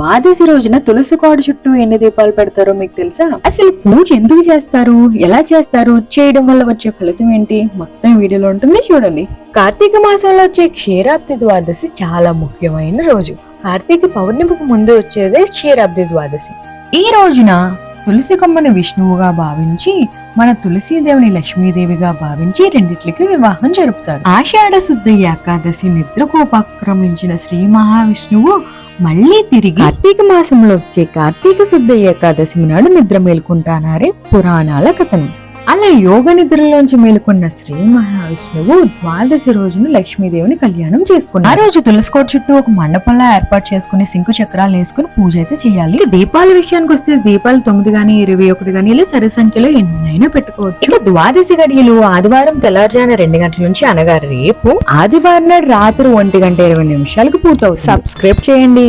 ద్వాదశి రోజున తులసి కోడ చుట్టూ ఎన్ని దీపాలు పెడతారో మీకు తెలుసా? అసలు పూజ ఎందుకు చేస్తారు? ఎలా చేస్తారు? చేయడం వల్ల వచ్చే ఫలితం ఏంటి? మొత్తం వీడియోలో ఉంటుంది చూడండి. కార్తీక మాసంలో వచ్చే క్షీరాబ్ది ద్వాదశి చాలా ముఖ్యమైన రోజు. కార్తీక పౌర్ణమికి ముందు వచ్చేదే క్షీరాబ్ది ద్వాదశి. ఈ రోజున తులసి కొమ్మను విష్ణువుగా భావించి మన తులసీదేవిని లక్ష్మీదేవిగా భావించి రెండిట్లకి వివాహం జరుపుతారు. ఆషాఢ శుద్ధ ఏకాదశి నిద్రకు ఉపక్రమించిన శ్రీ మహావిష్ణువు మళ్ళీ తిరిగి కార్తీక మాసంలో వచ్చే కార్తీక శుద్ధ ఏకాదశి నాడు నిద్ర మేలుకుంటానారే పురాణాల కథనం. అలా యోగ నిద్రలోంచి మేలుకున్న శ్రీ మహావిష్ణువు ద్వాదశి రోజున లక్ష్మీదేవిని కళ్యాణం చేసుకున్నారు. ఆ రోజు తులసికోట చుట్టూ ఒక మండపంలా ఏర్పాటు చేసుకుని శంకు చక్రాలు వేసుకుని పూజ అయితే చేయాలి. దీపాల విషయానికి వస్తే దీపాలు తొమ్మిది గాని ఇరవై ఒకటి గాని ఇలా సరి సంఖ్యలో ఎన్నైనా పెట్టుకోవచ్చు. ఇక ద్వాదశి గడియలు ఆదివారం తెల్లారుజాన రెండు గంటల నుంచి అనగా రేపు ఆదివారం నాడు రాత్రి ఒంటి గంట ఇరవై నిమిషాలకు పూర్తవుతుంది. సబ్స్క్రైబ్ చేయండి.